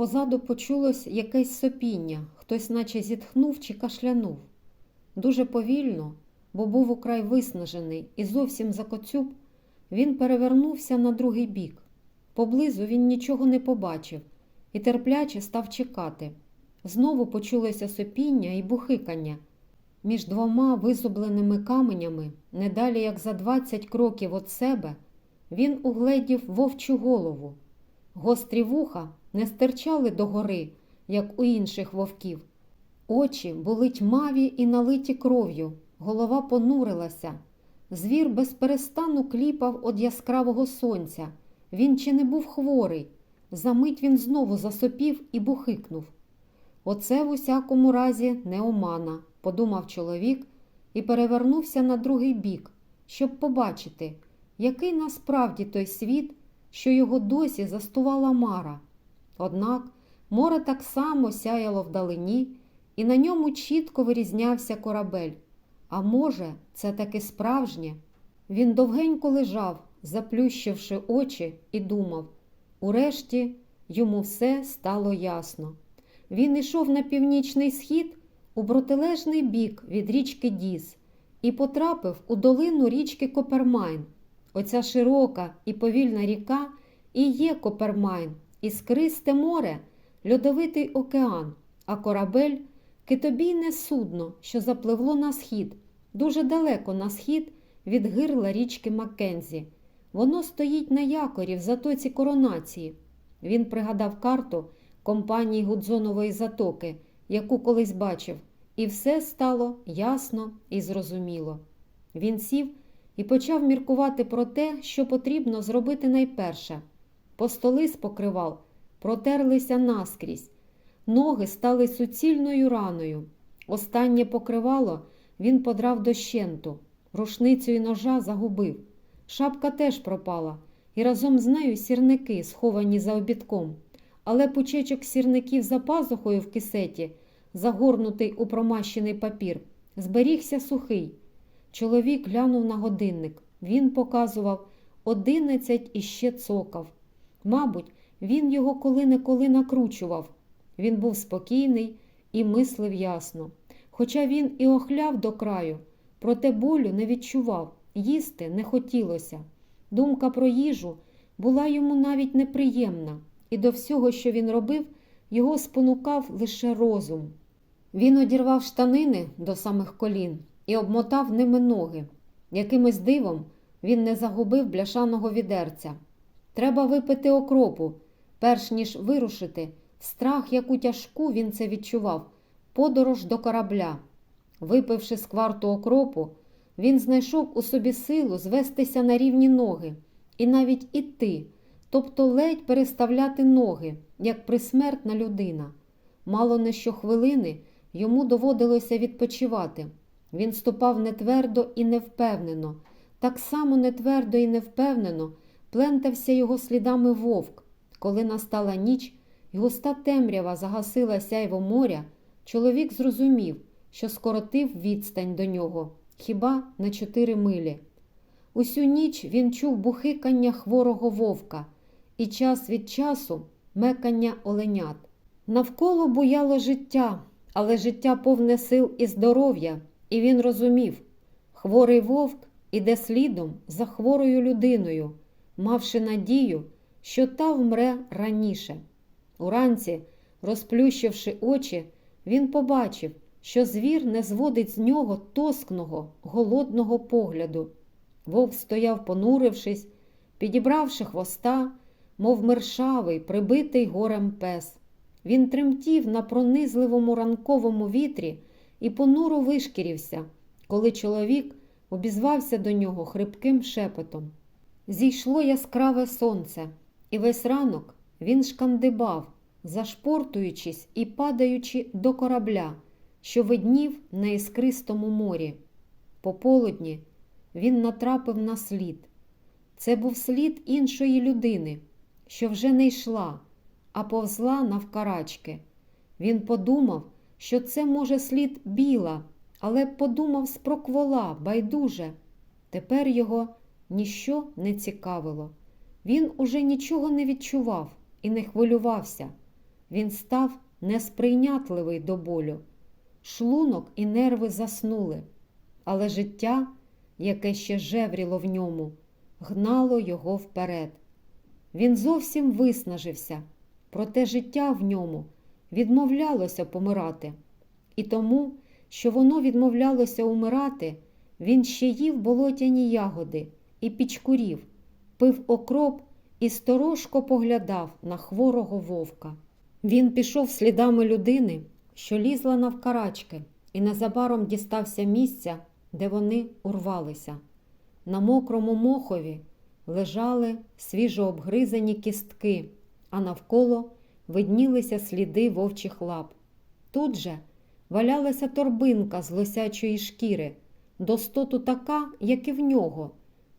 Позаду почулось якесь сопіння, хтось наче зітхнув чи кашлянув. Дуже повільно, бо був украй виснажений і зовсім закоцюб, він перевернувся на другий бік. Поблизу він нічого не побачив і терпляче став чекати. Знову почулося сопіння і бухикання. Між двома визубленими каменями, не далі як за двадцять кроків від себе, він угледів вовчу голову. Гострі вуха не стирчали догори, як у інших вовків. Очі були тьмаві і налиті кров'ю, голова понурилася. Звір безперестану кліпав від яскравого сонця. Він чи не був хворий. Замить він знову засопів і бухикнув. Оце в усякому разі не омана, подумав чоловік і перевернувся на другий бік, щоб побачити, який насправді той світ, що його досі застувала Мара. Однак море так само сяяло вдалині, і на ньому чітко вирізнявся корабель. А може, це таки справжнє? Він довгенько лежав, заплющивши очі, і думав. Урешті йому все стало ясно. Він ішов на північний схід у протилежний бік від річки Діс і потрапив у долину річки Копермайн. Оця широка і повільна ріка і є Копермайн, іскристе море, льодовитий океан, а корабель китобійне судно, що запливло на схід, дуже далеко на схід від гирла річки Маккензі. Воно стоїть на якорі в затоці коронації. Він пригадав карту компанії Гудзонової затоки, яку колись бачив, і все стало ясно і зрозуміло. Він сів і почав міркувати про те, що потрібно зробити найперше. Постоли з покривал протерлися наскрізь, ноги стали суцільною раною. Останнє покривало він подрав дощенту, рушницю і ножа загубив. Шапка теж пропала, і разом з нею сірники, сховані за обідком. Але пучечок сірників за пазухою в кисеті, загорнутий у промащений папір, зберігся сухий. Чоловік глянув на годинник. Він показував одинадцять і ще цокав. Мабуть, він його коли-неколи накручував. Він був спокійний і мислив ясно. Хоча він і охляв до краю, проте болю не відчував, їсти не хотілося. Думка про їжу була йому навіть неприємна, і до всього, що він робив, його спонукав лише розум. Він одірвав штанини до самих колін і обмотав ними ноги. Якимось дивом він не загубив бляшаного відерця. Треба випити окропу, перш ніж вирушити. Страх, яку тяжку він це відчував, подорож до корабля. Випивши з кварту окропу, він знайшов у собі силу звестися на рівні ноги і навіть іти, тобто ледь переставляти ноги, як присмертна людина. Мало не щохвилини йому доводилося відпочивати. Він ступав нетвердо і невпевнено, так само нетвердо і невпевнено плентався його слідами вовк. Коли настала ніч і густа темрява загасила сяйво моря, чоловік зрозумів, що скоротив відстань до нього хіба на чотири милі. Усю ніч він чув бухикання хворого вовка і час від часу мекання оленят. Навколо буяло життя, але життя повне сил і здоров'я, і він розумів хворий вовк іде слідом за хворою людиною, мавши надію, що та вмре раніше. Уранці, розплющивши очі, він побачив, що звір не зводить з нього тоскного, голодного погляду. Вовк стояв, понурившись, підібравши хвоста, мов мершавий, прибитий горем пес. Він тремтів на пронизливому ранковому вітрі і понуро вишкірився, коли чоловік обізвався до нього хрипким шепотом. Зійшло яскраве сонце, і весь ранок він шкандибав, зашпортуючись і падаючи до корабля, що виднів на іскристому морі. Пополудні він натрапив на слід. Це був слід іншої людини, що вже не йшла, а повзла навкарачки. Він подумав, що це може слід біла, але подумав спроквола, байдуже. Тепер його ніщо не цікавило. Він уже нічого не відчував і не хвилювався. він став несприйнятливий до болю. Шлунок і нерви заснули, але життя, яке ще жевріло в ньому, гнало його вперед. Він зовсім виснажився, проте життя в ньому відмовлялося помирати. І тому, що воно відмовлялося умирати, він ще їв болотяні ягоди і пічкурів, пив окроп і сторожко поглядав на хворого вовка. Він пішов слідами людини, що лізла навкарачки, і незабаром дістався місця, де вони урвалися. На мокрому мохові лежали свіжо обгризані кістки, а навколо виднілися сліди вовчих лап. Тут же валялася торбинка з лосячої шкіри, достоту така, як і в нього,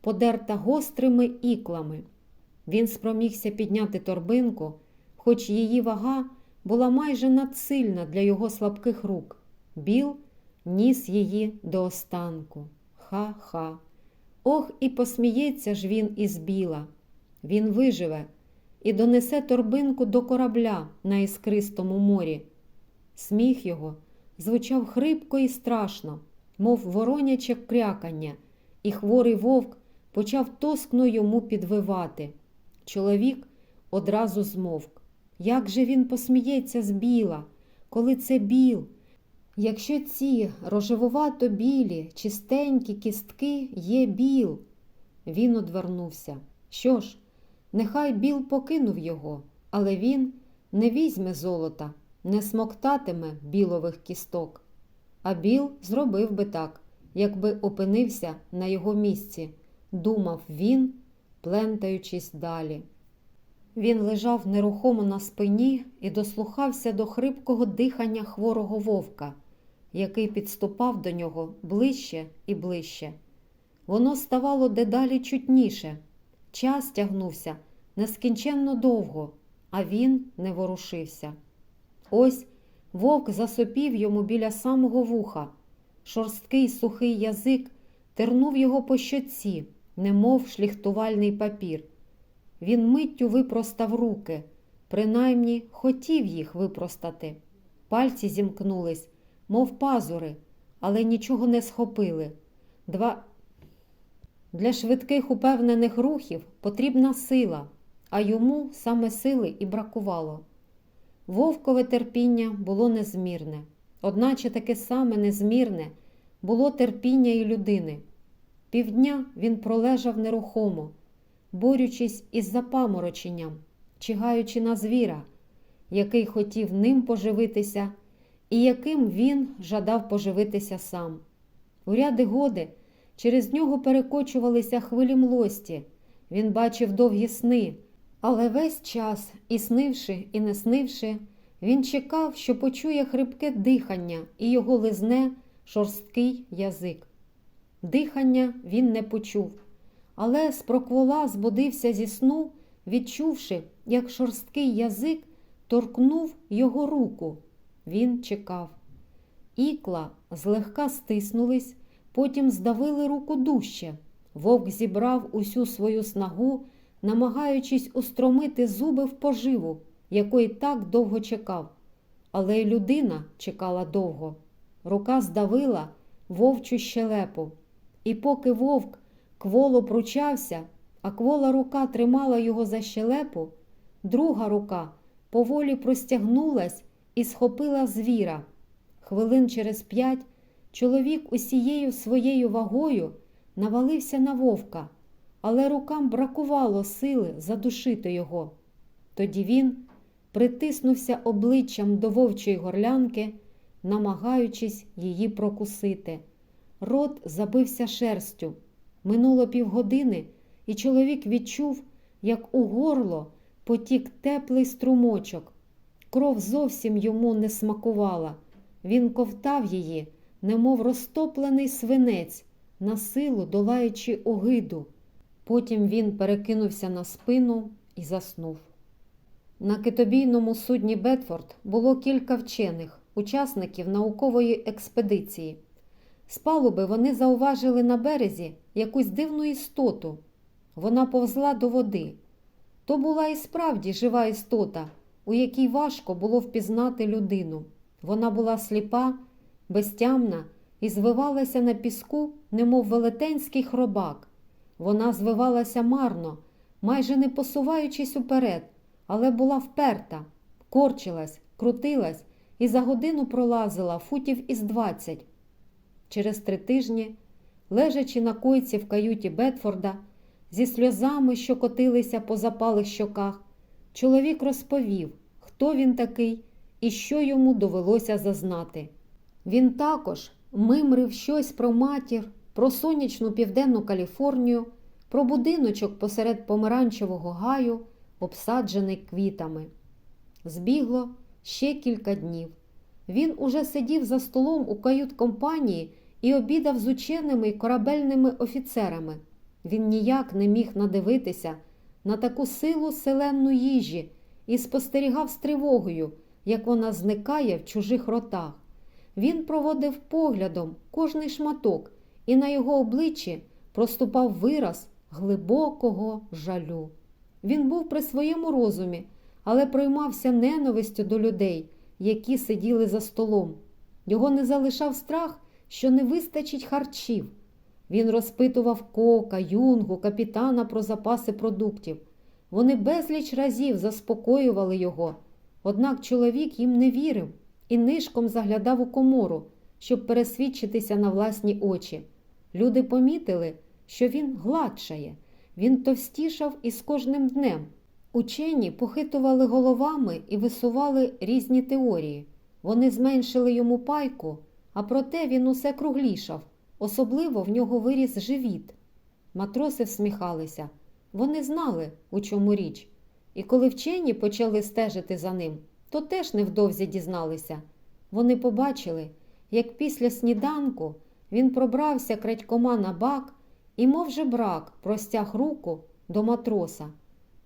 подерта гострими іклами. Він спромігся підняти торбинку, хоч її вага була майже надсильна для його слабких рук. Біл ніс її до останку. Ха-ха. Ох, і посміється ж він із біла. Він виживе і донесе торбинку до корабля на іскристому морі. Сміх його звучав хрипко і страшно, мов вороняче крякання, і хворий вовк почав тоскно йому підвивати. Чоловік одразу змовк. Як же він посміється з біла, коли це біл? Якщо ці рожевувато білі, чистенькі кістки є біл, він одвернувся. Що ж, нехай біл покинув його, але він не візьме золота, не смоктатиме білових кісток. А біл зробив би так, якби опинився на його місці, думав він, плентаючись далі. Він лежав нерухомо на спині і дослухався до хрипкого дихання хворого вовка, який підступав до нього ближче і ближче. Воно ставало дедалі чутніше. Час тягнувся нескінченно довго, а він не ворушився. Ось вовк засопів йому біля самого вуха. Шорсткий сухий язик тернув його по щоці, немов шліхтувальний папір. Він миттю випростав руки, принаймні хотів їх випростати. Пальці зімкнулись, мов пазури, але нічого не схопили. Два... Для швидких упевнених рухів потрібна сила, а йому саме сили і бракувало. Вовкове терпіння було незмірне, одначе таке саме незмірне було терпіння і людини. Півдня він пролежав нерухомо борючись із запамороченням, чигаючи на звіра, який хотів ним поживитися, і яким він жадав поживитися сам. У ряди годи через нього перекочувалися хвилі млості, він бачив довгі сни, але весь час, і снивши, і не снивши, він чекав, що почує хрипке дихання і його лизне шорсткий язик. Дихання він не почув але спроквола збудився зі сну, відчувши, як шорсткий язик торкнув його руку. Він чекав. Ікла злегка стиснулись, потім здавили руку дужче. Вовк зібрав усю свою снагу, намагаючись устромити зуби в поживу, якої так довго чекав. Але й людина чекала довго. Рука здавила вовчу щелепу. І поки вовк Кволо пручався, а квола рука тримала його за щелепу, друга рука поволі простягнулась і схопила звіра. Хвилин через п'ять чоловік усією своєю вагою навалився на вовка, але рукам бракувало сили задушити його. Тоді він притиснувся обличчям до вовчої горлянки, намагаючись її прокусити. Рот забився шерстю. Минуло півгодини, і чоловік відчув, як у горло потік теплий струмочок. Кров зовсім йому не смакувала. Він ковтав її, немов розтоплений свинець, на силу долаючи огиду. Потім він перекинувся на спину і заснув. На китобійному судні Бетфорд було кілька вчених, учасників наукової експедиції. З палуби вони зауважили на березі якусь дивну істоту. Вона повзла до води. То була і справді жива істота, у якій важко було впізнати людину. Вона була сліпа, безтямна і звивалася на піску, немов велетенський хробак. Вона звивалася марно, майже не посуваючись уперед, але була вперта, корчилась, крутилась і за годину пролазила футів із двадцять. Через три тижні, лежачи на койці в каюті Бетфорда, зі сльозами, що котилися по запалих щоках, чоловік розповів, хто він такий і що йому довелося зазнати. Він також мимрив щось про матір, про сонячну південну Каліфорнію, про будиночок посеред помаранчевого гаю, обсаджений квітами. Збігло ще кілька днів. Він уже сидів за столом у кают-компанії і обідав з ученими й корабельними офіцерами. Він ніяк не міг надивитися на таку силу селенну їжі і спостерігав з тривогою, як вона зникає в чужих ротах. Він проводив поглядом кожний шматок, і на його обличчі проступав вираз глибокого жалю. Він був при своєму розумі, але проймався ненавистю до людей, які сиділи за столом. Його не залишав страх, що не вистачить харчів. Він розпитував кока, юнгу, капітана про запаси продуктів. Вони безліч разів заспокоювали його, однак чоловік їм не вірив і нишком заглядав у комору, щоб пересвідчитися на власні очі. Люди помітили, що він гладшає, він товстішав із кожним днем. Учені похитували головами і висували різні теорії. Вони зменшили йому пайку, а проте він усе круглішав, особливо в нього виріс живіт. Матроси всміхалися. Вони знали, у чому річ. І коли вчені почали стежити за ним, то теж невдовзі дізналися. Вони побачили, як після сніданку він пробрався крадькома на бак і, мов жебрак, простяг руку до матроса.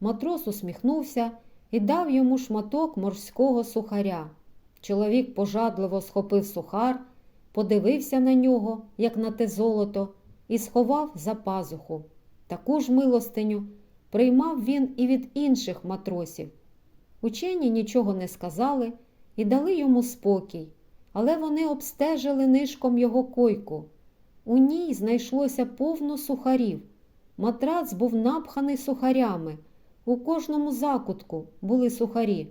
Матрос усміхнувся і дав йому шматок морського сухаря. Чоловік пожадливо схопив сухар, подивився на нього, як на те золото, і сховав за пазуху. Таку ж милостиню приймав він і від інших матросів. Учені нічого не сказали і дали йому спокій, але вони обстежили нишком його койку. У ній знайшлося повно сухарів. Матрац був напханий сухарями. У кожному закутку були сухарі.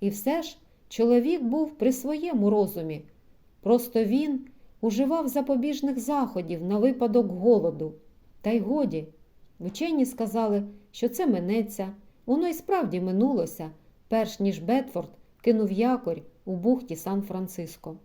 І все ж чоловік був при своєму розумі. Просто він уживав запобіжних заходів на випадок голоду. Та й годі. Вчені сказали, що це минеться. Воно й справді минулося, перш ніж Бетфорд кинув якорь у бухті Сан-Франциско.